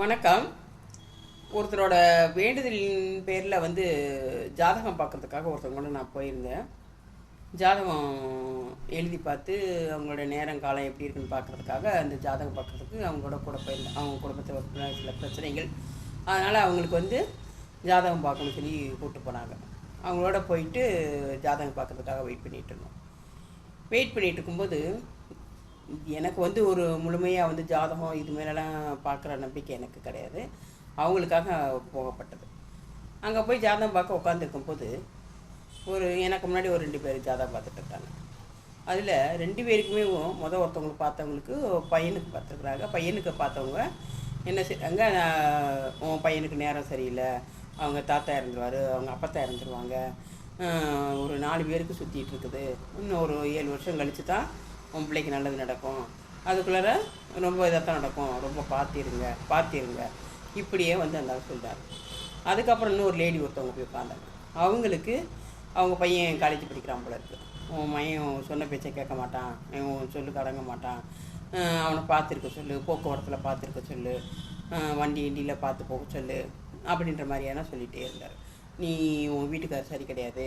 வணக்கம். ஒருத்தரோட வேண்டுதலின் பேரில் வந்து ஜாதகம் பார்க்கறதுக்காக ஒருத்தவங்க கூட நான் போயிருந்தேன். ஜாதகம் எழுதி பார்த்து அவங்களோட நேரம் காலம் எப்படி இருக்குன்னு பார்க்கறதுக்காக அந்த ஜாதகம் பார்க்குறதுக்கு அவங்களோட கூட போயிருந்தேன். அவங்க குடும்பத்தில் சில பிரச்சனைகள். அதனால் அவங்களுக்கு வந்து ஜாதகம் பார்க்கணும்னு சொல்லி கூப்பிட்டு போனாங்க. அவங்களோட போயிட்டு ஜாதகம் பார்க்கறதுக்காக வெயிட் பண்ணிகிட்டு இருந்தோம். வெயிட் பண்ணிகிட்டு இருக்கும்போது எனக்கு வந்து ஒரு முழுமையாக வந்து ஜாதகம் இது மேலெலாம் பார்க்குற நம்பிக்கை எனக்கு கிடையாது. அவங்களுக்காக போகப்பட்டது. அங்கே போய் ஜாதகம் பார்க்க உட்காந்துருக்கும் போது ஒரு எனக்கு முன்னாடி ஒரு ரெண்டு பேர் ஜாதகம் பார்த்துட்டு இருக்காங்க. அதில் ரெண்டு பேருக்குமே மொதல் ஒருத்தவங்களுக்கு பார்த்தவங்களுக்கு பையனுக்கு பார்த்துருக்குறாங்க. பையனுக்கு பார்த்தவங்க என்ன செய்றாங்க உன் பையனுக்கு நேரம் சரியில்லை. அவங்க தாத்தா இறந்துருவார் அவங்க அப்பத்தா இறந்துருவாங்க. ஒரு நாலு பேருக்கு சுற்றிட்டு இருக்குது. இன்னும் ஒரு ஏழு வருஷம் கழித்து தான் உன் பிள்ளைக்கு நல்லது நடக்கும். அதுக்குள்ளார ரொம்ப இதாக தான் நடக்கும். ரொம்ப பார்த்திருங்க பார்த்திருங்க இப்படியே வந்து அந்த சொல்கிறார் அதுக்கப்புறம் அதுக்கப்புறம் இன்னொரு லேடி ஒருத்தவங்க போய் உட்காந்தாங்க அவங்களுக்கு அவங்க பையன் காலேஜ் படிக்கிறான் போல இருக்குது உன் மையன் சொன்ன பேச்சை கேட்க மாட்டான். இவன் சொல்லு அடங்க மாட்டான். அவனை பார்த்துருக்க சொல்லு போக்குவரத்தில் பார்த்துருக்க சொல்லு வண்டி வண்டியில் பார்த்து போக சொல்லு அப்படின்ற மாதிரியான சொல்லிகிட்டே இருந்தார். நீ உன் வீட்டுக்கார் சரி கிடையாது.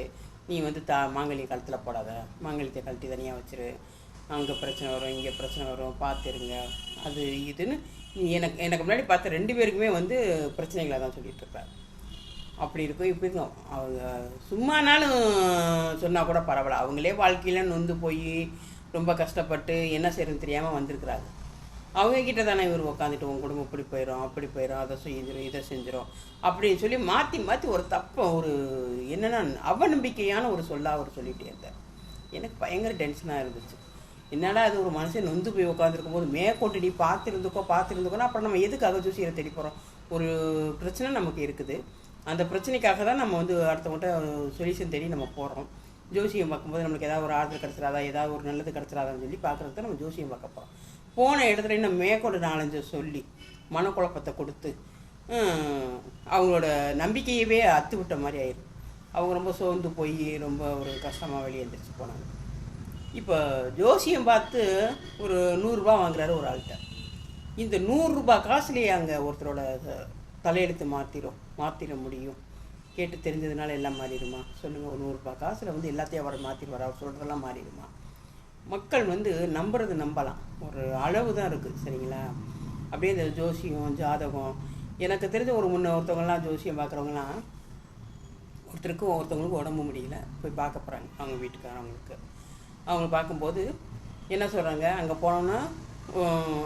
நீ வந்து தா மாங்கல்ய கழுத்தில் போடாத. மாங்கல்யத்தை கழட்டி தனியாக வச்சிரு. அங்கே பிரச்சனை வரும் இங்கே பிரச்சனை வரும் பார்த்துருங்க அது இதுன்னு எனக்கு எனக்கு முன்னாடி பார்த்த ரெண்டு பேருக்குமே வந்து பிரச்சனைகளை தான் சொல்லிட்டு அப்படி இருக்கும் இப்படி இருக்கும். அவங்க சும்மானாலும் சொன்னால் கூட பரவாயில்ல. அவங்களே வாழ்க்கையில் நொந்து போய் ரொம்ப கஷ்டப்பட்டு என்ன செய்யறதுன்னு தெரியாமல் வந்திருக்கிறாங்க. அவங்க கிட்ட தானே இவர் உட்காந்துட்டு உன் குடும்பம் இப்படி போயிடும் அப்படி போயிடும் அதை செஞ்சிடும் இதை செஞ்சிடும் அப்படின்னு சொல்லி மாற்றி மாற்றி ஒரு தப்பை ஒரு என்னென்னா அவநம்பிக்கையான ஒரு சொல்லா அவர் சொல்லிகிட்டே இருந்தார். எனக்கு பயங்கர டென்ஷனாக இருந்துச்சு. என்னடா அது ஒரு மனுஷன் நொந்து போய் உட்காந்துருக்கும் போது மேற்கொண்டு நீ பார்த்துருந்துக்கோ பார்த்துருந்துக்கோன்னா அப்புறம் நம்ம எதுக்காக ஜோசியரை தேடி போகிறோம் ஒரு பிரச்சனை நமக்கு இருக்குது. அந்த பிரச்சனைக்காக தான் நம்ம வந்து அடுத்தவங்கள்ட்ட சொல்யூஷன் தேடி நம்ம போகிறோம் ஜோசியம் பார்க்கும்போது நம்மளுக்கு ஏதாவது ஒரு ஆறுதல் கிடச்சிடாதா ஏதாவது ஒரு நல்லது கிடச்சிடாதான்னு சொல்லி பார்க்குறதுக்கு நம்ம ஜோசியம் பார்க்க போகிறோம் போன இடத்துல இன்னும் மேற்கொண்டு நாலஞ்சு சொல்லி மனக்குழப்பத்தை கொடுத்து அவங்களோட நம்பிக்கையவே அத்து விட்ட மாதிரி ஆயிரும் அவங்க ரொம்ப சோர்ந்து போய் ரொம்ப ஒரு கஷ்டமாக வெளியே எந்திரிச்சு போனாங்க. இப்போ ஜோசியம் பார்த்து ஒரு நூறுரூபா வாங்குறாரு ஒரு ஆள்கிட்ட. இந்த நூறுரூபா காசுலேயே அங்கே ஒருத்தரோட தலையெடுத்து தலையெழுத்து மாற்றிடும் மாற்றிட முடியும். கேட்டு தெரிஞ்சதுனால எல்லாம் மாறிடுமா? சொல்லுங்கள் ஒரு நூறுரூபா காசில் வந்து எல்லாத்தையும் அவர் மாற்றிடுவார் அவர் சொல்கிறதெல்லாம் மாறிடுமா? மக்கள் வந்து நம்புறது நம்பலாம். ஒரு அளவு தான் இருக்குது சரிங்களா? அப்படியே இந்த ஜோசியம் ஜாதகம் எனக்கு தெரிஞ்ச ஒரு முன்ன ஒருத்தவங்கலாம் ஜோசியம் பார்க்குறவங்களாம் ஒருத்தருக்கும் ஒருத்தவங்களுக்கும் உடம்பு முடியல போய் பார்க்க போகிறாங்க அவங்க வீட்டுக்காரவங்களுக்கு அவங்க பார்க்கும்போது என்ன சொல்கிறாங்க அங்கே போனோன்னா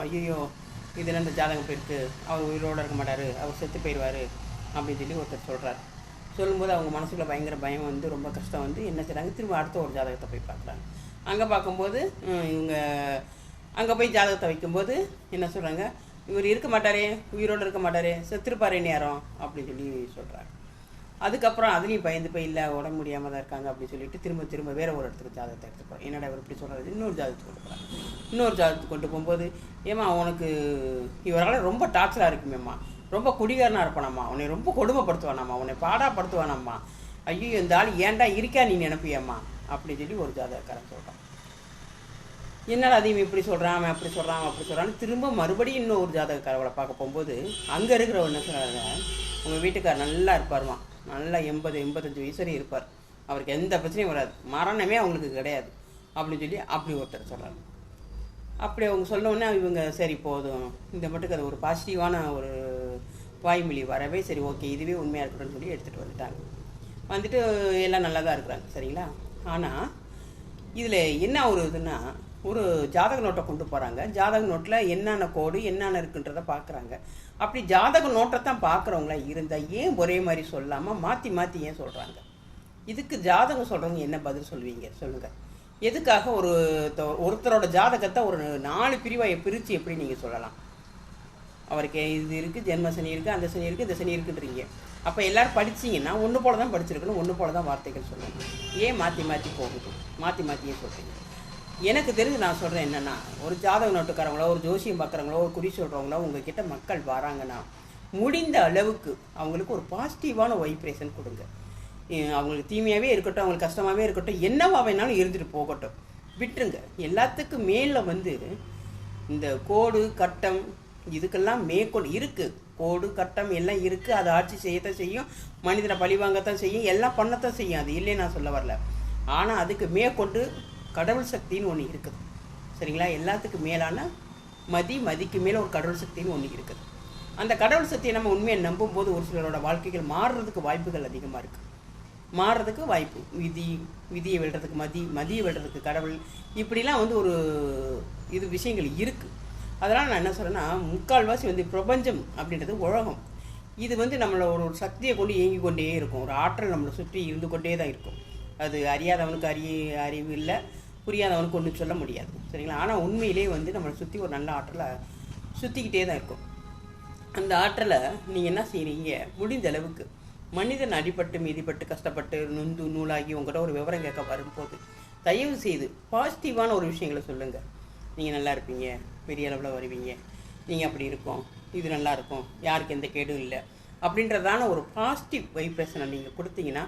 ஐயோ இதில் இந்த ஜாதகம் போயிருக்கு? அவர் உயிரோடு இருக்க மாட்டார். அவர் செத்து போயிடுவார். அப்படின்னு சொல்லி ஒருத்தர் சொல்கிறார் சொல்லும்போது அவங்க மனசுக்குள்ள பயங்கர பயம் வந்து ரொம்ப கஷ்டம் வந்து என்ன செய்கிறாங்க திரும்ப அடுத்த ஒரு ஜாதகத்தை போய் பார்க்குறாங்க. அங்கே பார்க்கும்போது இவங்க அங்கே போய் ஜாதகத்தை வைக்கும்போது என்ன சொல்கிறாங்க இவர் இருக்க மாட்டாரே உயிரோடு இருக்க மாட்டாரே செத்துருப்பாரே நேரம் அப்படின்னு சொல்லி சொல்கிறாங்க அதுக்கப்புறம் அதுலேயும் பயந்து போய் இல்லை உடம்பு முடியாமல் தான் இருக்காங்க அப்படின்னு சொல்லிட்டு திரும்ப திரும்ப வேற ஒரு இடத்துக்கு ஜாதகத்தை எடுத்துக்கிறோம் என்னடா இவர் இப்படி சொல்கிறது இன்னொரு ஜாதகத்துக்கு கொண்டு போகிறாங்க இன்னொரு ஜாதகத்துக்கு கொண்டு போகும்போது ஏமா உனக்கு இவரால் ரொம்ப டார்ச்சராக இருக்குமேம்மா. ரொம்ப குடிகாரனாக இருப்பானாம்மா. உன்னை ரொம்ப கொடுமைப்படுத்துவானாம்மா. உன்னை பாடாப்படுத்துவானாம்மா. ஐயோ இந்த ஆள் ஏன்டா இருக்கா நீ நினைப்பியம்மா? அப்படின்னு சொல்லி ஒரு ஜாதகக்காரன் சொல்கிறான் என்னடா அதையும் இப்படி சொல்கிறான் அவன் அப்படி சொல்கிறான் அவன் அப்படி சொல்கிறான்னு திரும்ப மறுபடியும் இன்னும் ஒரு ஜாதகக்காரவளை பார்க்க போகும்போது அங்கே இருக்கிறவன் என்ன சொல்கிறாங்க உங்கள் வீட்டுக்கார் நல்லா இருப்பாருமா நல்லா எண்பது எண்பத்தஞ்சு வயசு வரையும் இருப்பார். அவருக்கு எந்த பிரச்சனையும் வராது. மரணமே அவங்களுக்கு கிடையாது. அப்படின்னு சொல்லி அப்படி ஒருத்தர் சொல்கிறாங்க அப்படி அவங்க சொன்னோடனே இவங்க சரி போதும். இந்த மட்டுக்கு அது ஒரு பாசிட்டிவான ஒரு வாய்மொழி வரவே சரி ஓகே இதுவே உண்மையாக இருக்கட்டும்னு சொல்லி எடுத்துகிட்டு வந்துட்டாங்க. வந்துட்டு எல்லாம் நல்லா தான் இருக்கிறாங்க சரிங்களா? ஆனால் இதில் என்ன ஒரு இதுன்னா ஒரு ஜாதக நோட்டை கொண்டு போகிறாங்க ஜாதக நோட்டில் என்னென்ன கோடு என்னென்ன இருக்குன்றதை பார்க்குறாங்க. அப்படி ஜாதக நோட்டை தான் பார்க்குறவங்களா இருந்தால் ஏன் ஒரே மாதிரி சொல்லாமல் மாற்றி மாற்றி ஏன் சொல்கிறாங்க இதுக்கு ஜாதகம் சொல்கிறவங்க என்ன பதில் சொல்லுவீங்க? சொல்லுங்கள் எதுக்காக ஒரு ஒருத்தரோட ஜாதகத்தை ஒரு நாலு பிரிவாயை பிரித்து எப்படி நீங்கள் சொல்லலாம்? அவருக்கு இது இருக்குது ஜென்ம சனி இருக்குது அந்த சனி இருக்குது இந்த சனி இருக்குன்றீங்க. அப்போ எல்லாரும் படிச்சீங்கன்னா ஒன்று போல தான் படிச்சிருக்கணும் ஒன்று போல தான் வார்த்தைகள் சொல்லணும். ஏன் மாற்றி மாற்றி போகுது? மாற்றி மாற்றியே சொல்கிறீங்க எனக்கு தெரிஞ்சு நான் சொல்கிறேன் என்னென்னா ஒரு ஜாதக நோட்டுக்காரங்களோ ஒரு ஜோசியம் பார்க்குறவங்களோ ஒரு குறி சொல்கிறவங்களோ உங்ககிட்ட மக்கள் வராங்கன்னா முடிந்த அளவுக்கு அவங்களுக்கு ஒரு பாசிட்டிவான வைப்ரேஷன் கொடுங்க. அவங்களுக்கு தீமையாகவே இருக்கட்டும் அவங்களுக்கு கஷ்டமாகவே இருக்கட்டும் என்னவா வேணாலும் இருந்துட்டு போகட்டும். விட்டுருங்க. எல்லாத்துக்கும் மேலே வந்து இந்த கோடு கட்டம் இதுக்கெல்லாம் மேற்கொண்டு இருக்குது கோடு கட்டம் எல்லாம் இருக்குது அதை ஆட்சி செய்யத்தான் செய்யும். மனிதனை பழிவாங்கத்தான் செய்யும். எல்லாம் பண்ணத்தான் செய்யும். அது இல்லைன்னு நான் சொல்ல வரல. ஆனால் அதுக்கு மேற்கொண்டு கடவுள் சக்தின்னு ஒன்று இருக்குது. சரிங்களா? எல்லாத்துக்கும் மேலான மதி மதிக்கு மேலே ஒரு கடவுள் சக்தின்னு ஒன்று இருக்குது. அந்த கடவுள் சக்தியை நம்ம உண்மையை நம்பும்போது ஒரு சிலரோட வாழ்க்கைகள் மாறுறதுக்கு வாய்ப்புகள் அதிகமாக இருக்குது மாறுறதுக்கு வாய்ப்பு. விதி விதியை வெல்றதுக்கு மதி மதியை வெல்றதுக்கு கடவுள். இப்படிலாம் வந்து ஒரு இது விஷயங்கள் இருக்குது அதனால் நான் என்ன சொல்கிறேன்னா முக்கால்வாசி வந்து பிரபஞ்சம் அப்படின்றது உலகம். இது வந்து நம்மளை ஒரு ஒரு சக்தியை கொண்டு இயங்கி கொண்டே இருக்கும். ஒரு ஆற்றல் நம்மளை சுற்றி இருந்து கொண்டே தான் இருக்கும். அது அறியாதவனுக்கு அறிய அறிவு இல்லை. புரியாதவனுக்கு ஒன்றும் சொல்ல முடியாது. சரிங்களா? ஆனால் உண்மையிலே வந்து நம்மளை சுற்றி ஒரு நல்ல ஆற்றலை சுற்றிக்கிட்டே தான் இருக்கும். அந்த ஆற்றலை நீங்கள் என்ன செய்கிறீங்க முடிந்த அளவுக்கு மனிதன் அடிபட்டு மீதிப்பட்டு கஷ்டப்பட்டு நொந்து நூலாகி உங்கள்கிட்ட ஒரு விவரம் கேட்க வரும்போது தயவு செய்து பாசிட்டிவான ஒரு விஷயங்களை சொல்லுங்கள் நீங்கள் நல்லா இருப்பீங்க. பெரிய அளவில் வருவீங்க. நீங்கள் அப்படி இருக்கோம். இது நல்லா இருக்கும். யாருக்கு எந்த கேடும் இல்லை. அப்படின்றதான ஒரு பாசிட்டிவ் வைப்ரேஷனை நீங்கள் கொடுத்தீங்கன்னா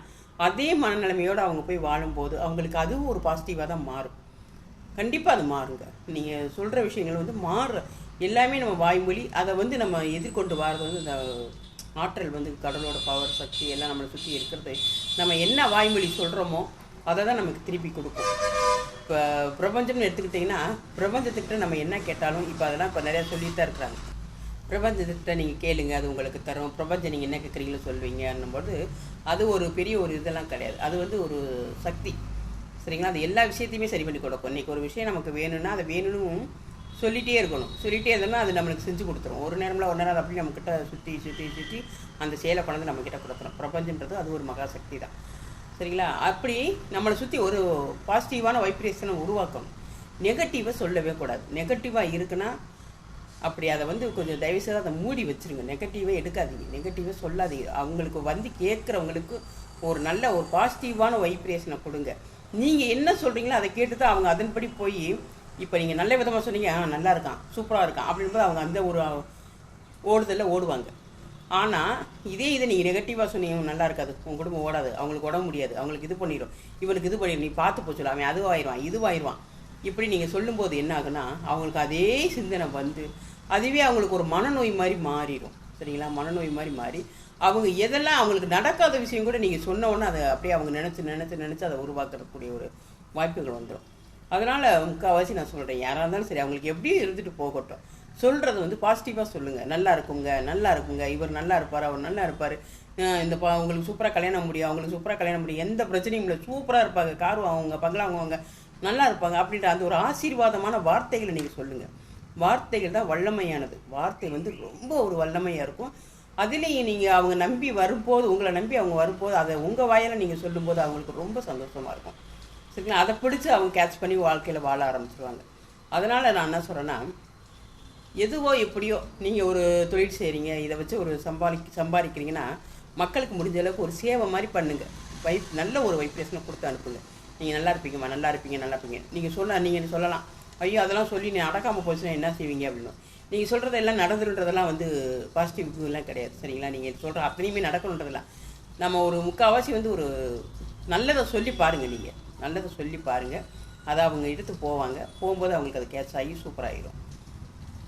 அதே மனநிலைமையோடு அவங்க போய் வாழும்போது அவங்களுக்கு அதுவும் ஒரு பாசிட்டிவாக தான் மாறும். கண்டிப்பாக அது மாறுங்க. நீங்கள் சொல்கிற விஷயங்கள் வந்து மாறுற எல்லாமே நம்ம வாய்மொழி அதை வந்து நம்ம எதிர்கொண்டு வர்றது வந்து இந்த ஆற்றல் வந்து கடலோட பவர் சக்தி எல்லாம் நம்மளை சுற்றி இருக்கிறது. நம்ம என்ன வாய்மொழி சொல்கிறோமோ அதை தான் நமக்கு திருப்பி கொடுக்கும். இப்போ பிரபஞ்சம்னு எடுத்துக்கிட்டிங்கன்னா பிரபஞ்சத்துக்கிட்ட நம்ம என்ன கேட்டாலும் இப்போ அதெல்லாம் இப்போ நிறையா சொல்லிட்டு தான் இருக்கிறாங்க. பிரபஞ்சத்திட்ட நீங்கள் கேளுங்க அது உங்களுக்கு தரும். பிரபஞ்சம் நீங்கள் என்ன கேட்குறீங்களோ சொல்வீங்கன்னும்போது அது ஒரு பெரிய ஒரு இதெல்லாம் கிடையாது. அது வந்து ஒரு சக்தி. சரிங்களா? அது எல்லா விஷயத்தையுமே சரி பண்ணி கொடுக்கும். இன்றைக்கி ஒரு விஷயம் நமக்கு வேணும்னா அதை வேணும்னு சொல்லிகிட்டே இருக்கணும். சொல்லிகிட்டே இருந்தோம்னா அது நம்மளுக்கு செஞ்சு கொடுத்துரும். ஒரு நேரம்ல ஒரு நேரம் அப்படியே அப்படி நம்மக்கிட்ட சுற்றி சுற்றி சுற்றி அந்த செயலை கொண்டு நம்மக்கிட்ட கொடுத்துரும். பிரபஞ்சன்றது அது ஒரு மகா சக்தி தான். சரிங்களா? அப்படி நம்மளை சுற்றி ஒரு பாசிட்டிவான வைப்ரேஷனை உருவாக்கணும். நெகட்டிவை சொல்லவே கூடாது. நெகட்டிவாக இருக்குன்னா அப்படி அதை வந்து கொஞ்சம் தயவுசெய்து அதை மூடி வச்சுருங்க. நெகட்டிவே எடுக்காதீங்க. நெகட்டிவே சொல்லாதீங்க. அவங்களுக்கு வந்து கேட்குறவங்களுக்கு ஒரு நல்ல ஒரு பாசிட்டிவான வைப்ரேஷனை கொடுங்க. நீங்கள் என்ன சொல்கிறீங்களோ அதை கேட்டு தான் அவங்க அதன்படி போய் இப்போ நீங்கள் நல்ல விதமாக சொன்னீங்க ஆ நல்லா இருக்கான் சூப்பராக இருக்கான் அப்படின்போது அவங்க அந்த ஒரு ஓடுதலில் ஓடுவாங்க. ஆனால் இதே இதை நீங்கள் நெகட்டிவாக சொன்னீங்க "இவன் நல்லா இருக்காது. உன் குடும்பம் ஓடாது. அவங்களுக்கு உடம்பு முடியாது. அவங்களுக்கு இது பண்ணிடும் இவனுக்கு இது பண்ணிடும் நீ பார்த்து போச்சுல அவன் அதுவாயிருவான் இதுவாயிருவான். இப்படி நீங்கள் சொல்லும்போது என்ன ஆகுனா அவங்களுக்கு அதே சிந்தனை வந்து அதுவே அவங்களுக்கு ஒரு மனநோய் மாதிரி மாறிடும் சரிங்களா? மனநோய் மாதிரி மாறி. அவங்க எதெல்லாம் அவங்களுக்கு நடக்காத விஷயம் கூட நீங்கள் சொன்ன உடனே அதை அப்படியே அவங்க நினச்சி நினச்சி நினச்சி அதை உருவாக்கக்கூடிய ஒரு வாய்ப்புகள் வந்துடும் அதனால் முக்கால்வாசி நான் சொல்கிறேன் யாராக இருந்தாலும் சரி அவங்களுக்கு எப்படியும் இருந்துட்டு போகட்டும். சொல்கிறது வந்து பாசிட்டிவாக சொல்லுங்கள் நல்லா இருக்குங்க நல்லா இருக்குங்க. இவர் நல்லா இருப்பார் அவர் நல்லா இருப்பார். இந்த பா அவங்களுக்கு சூப்பராக கல்யாணம் முடியும் அவங்களுக்கு சூப்பராக கல்யாணம் முடியும். எந்த பிரச்சனையும் இல்லை. சூப்பராக இருப்பாங்க. கார் வாங்குவாங்க பங்களா வாங்குவாங்க. நல்லா இருப்பாங்க அப்படின்ற அந்த ஒரு ஆசீர்வாதமான வார்த்தைகளை நீங்கள் சொல்லுங்கள் வார்த்தைகள் தான் வல்லமையானது. வார்த்தை வந்து ரொம்ப ஒரு வல்லமையாக இருக்கும். அதுலேயும் நீங்கள் அவங்க நம்பி வரும்போது உங்களை நம்பி அவங்க வரும்போது அதை உங்கள் வாயில் நீங்கள் சொல்லும்போது அவங்களுக்கு ரொம்ப சந்தோஷமாக இருக்கும். சரிங்களா? அதை பிடிச்சி அவங்க கேட்ச் பண்ணி வாழ்க்கையில் வாழ ஆரம்பிச்சிருவாங்க. அதனால் நான் என்ன சொல்கிறேன்னா எதுவோ எப்படியோ நீங்கள் ஒரு தொழில் செய்கிறீங்க இதை வச்சு ஒரு சம்பாதி சம்பாதிக்கிறீங்கன்னா மக்களுக்கு முடிஞ்ச அளவுக்கு ஒரு சேவை மாதிரி பண்ணுங்கள் வைப் நல்ல ஒரு வைப்ரேஷனை கொடுத்து அனுப்புங்க. நீங்கள் நல்லா இருப்பீங்கம்மா நல்லா இருப்பீங்க நல்லா இருப்பீங்க. நீங்கள் சொல்ல நீங்கள் சொல்லலாம். ஐயோ அதெல்லாம் சொல்லி நீ அடக்காமல் போச்சுன்னா என்ன செய்வீங்க அப்படின்னு. நீங்கள் சொல்கிறது எல்லாம் நடந்துன்றதெல்லாம் வந்து பாசிட்டிவ் எல்லாம் கிடையாது சரிங்களா? நீங்கள் சொல்கிற அத்தனையுமே நடக்கணுன்றதெல்லாம் நம்ம ஒரு முக்கால்வாசி வந்து ஒரு நல்லதை சொல்லி பாருங்கள் நீங்கள் நல்லதை சொல்லி பாருங்கள் அதை அவங்க எடுத்து போவாங்க. போகும்போது அவங்களுக்கு அது கேட்ச் ஆகி சூப்பராகிடும்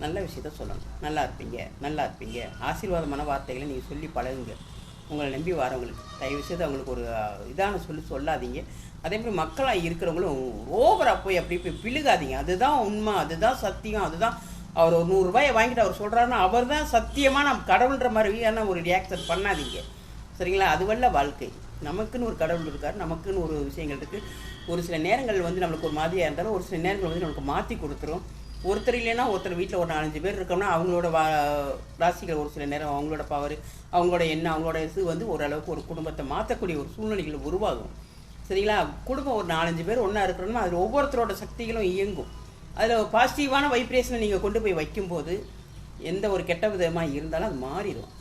நல்ல விஷயத்த சொல்லணும். நல்லா இருப்பீங்க நல்லா இருப்பீங்க. ஆசீர்வாதமான வார்த்தைகளை நீங்கள் சொல்லி பழகுங்க. உங்களை நம்பி வரவங்களுக்கு தயவு செய்து அவங்களுக்கு ஒரு இதான சொல்லி சொல்லாதீங்க. அதே மாதிரி மக்களாக இருக்கிறவங்களும் ஓவராக போய் அப்படி போய் பிழுகாதீங்க. அதுதான் உண்மை அதுதான் சத்தியம் அதுதான் அவர் ஒரு நூறுரூபாயை வாங்கிட்டு அவர் சொல்கிறாருன்னா அவர் தான் சத்தியமாக நம்ம கடவுள்ன்ற மாதிரியான ஒரு ரியாக்ஷன் பண்ணாதீங்க. சரிங்களா? அதுவல்ல வாழ்க்கை. நமக்குன்னு ஒரு கடவுள் இருக்கார் நமக்குன்னு ஒரு விஷயங்கள் இருக்குது ஒரு சில நேரங்கள் வந்து நம்மளுக்கு ஒரு மாதிரியாக இருந்தாலும் ஒரு சில நேரங்கள் வந்து நமக்கு மாற்றி கொடுத்துரும். ஒருத்தர் இல்லைன்னா ஒருத்தர் வீட்டில் ஒரு நாலஞ்சு பேர் இருக்கோம்னா அவங்களோட வா ராசிகள் ஒரு சில நேரம் அவங்களோட பவர் அவங்களோட எண்ணம் அவங்களோட இது வந்து ஓரளவுக்கு ஒரு குடும்பத்தை மாற்றக்கூடிய ஒரு சூழ்நிலைகள் உருவாகும். சரிங்களா? குடும்பம் ஒரு நாலஞ்சு பேர் ஒன்றா இருக்கிறோம்னா அதில் ஒவ்வொருத்தரோட சக்திகளும் இயங்கும். அதில் பாசிட்டிவான வைப்ரேஷனை நீங்கள் கொண்டு போய் வைக்கும்போது எந்த ஒரு கெட்ட விதமாக இருந்தாலும் அது மாறிடும்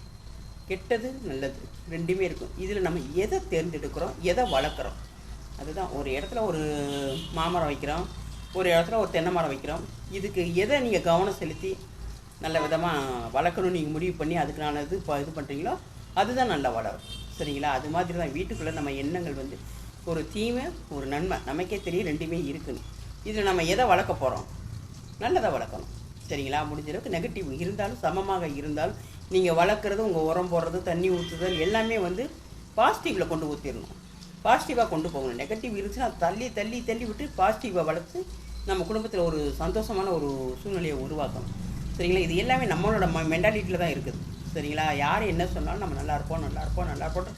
கெட்டது நல்லது. ரெண்டுமே இருக்கும். இதில் நம்ம எதை தேர்ந்தெடுக்கிறோம்? எதை வளர்க்குறோம்? அதுதான். ஒரு இடத்துல ஒரு மாமரம் வைக்கிறோம். ஒரு இடத்துல ஒரு தென்னை மரம் வைக்கிறோம். இதுக்கு எதை நீங்கள் கவனம் செலுத்தி நல்ல விதமாக வளர்க்கணும்னு நீங்கள் முடிவு பண்ணி அதுக்கான இது இது பண்ணுறீங்களோ அதுதான் நல்லா வளரும் சரிங்களா? அது மாதிரி தான் வீட்டுக்குள்ளே நம்ம எண்ணங்கள் வந்து ஒரு தீமை ஒரு நன்மை நமக்கே தெரியும் ரெண்டுமே இருக்குன்னு. இதில் நம்ம எதை வளர்க்க போகிறோம் நல்லதை வளர்க்கணும். சரிங்களா? முடிஞ்ச அளவுக்கு நெகட்டிவ் இருந்தாலும் சமமாக இருந்தாலும் நீங்கள் வளர்க்குறது உங்கள் உரம் போடுறது தண்ணி ஊற்றுதல் எல்லாமே வந்து பாசிட்டிவில் கொண்டு ஊற்றிடணும் பாசிட்டிவாக கொண்டு போகணும். நெகட்டிவ் இருந்துச்சுன்னா தள்ளி தள்ளி தள்ளி விட்டு பாசிட்டிவாக வளர்த்து நம்ம குடும்பத்தில் ஒரு சந்தோஷமான ஒரு சூழ்நிலையை உருவாக்கணும். சரிங்களா? இது எல்லாமே நம்மளோட ம மென்டாலிட்டியில் தான் இருக்குது. சரிங்களா? யார் என்ன சொன்னாலும் நம்ம நல்லா இருப்போம் நல்லா இருப்போம் நல்லா இருப்போம்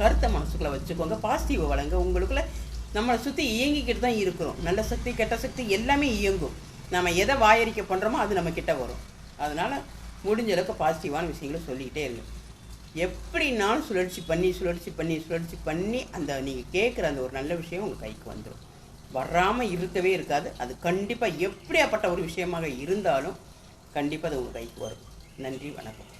கருத்தை மனசுக்குள்ளே வச்சுக்கோங்க. பாசிட்டிவை வளங்க உங்களுக்குள்ள நம்மளை சுற்றி இயங்கிக்கிட்டு தான் இருக்கிறோம். நல்ல சக்தி கெட்ட சக்தி எல்லாமே இயங்கும். நம்ம எதை வாயறிக்கை பண்ணுறோமோ அது நம்ம கிட்ட வரும். அதனால் முடிஞ்ச அளவுக்கு பாசிட்டிவான விஷயங்களை சொல்லிக்கிட்டே இருங்க. எப்படினாலும் சுழற்சி பண்ணி சுழற்சி பண்ணி சுழற்சி பண்ணி அந்த நீங்கள் கேட்குற அந்த ஒரு நல்ல விஷயம் உங்கள் கைக்கு வந்துடும் வராமல் இருக்கவே இருக்காது. அது கண்டிப்பாக எப்படியாப்பட்ட ஒரு விஷயமாக இருந்தாலும் கண்டிப்பாக அது உங்கள் கைக்கு வரும். நன்றி வணக்கம்.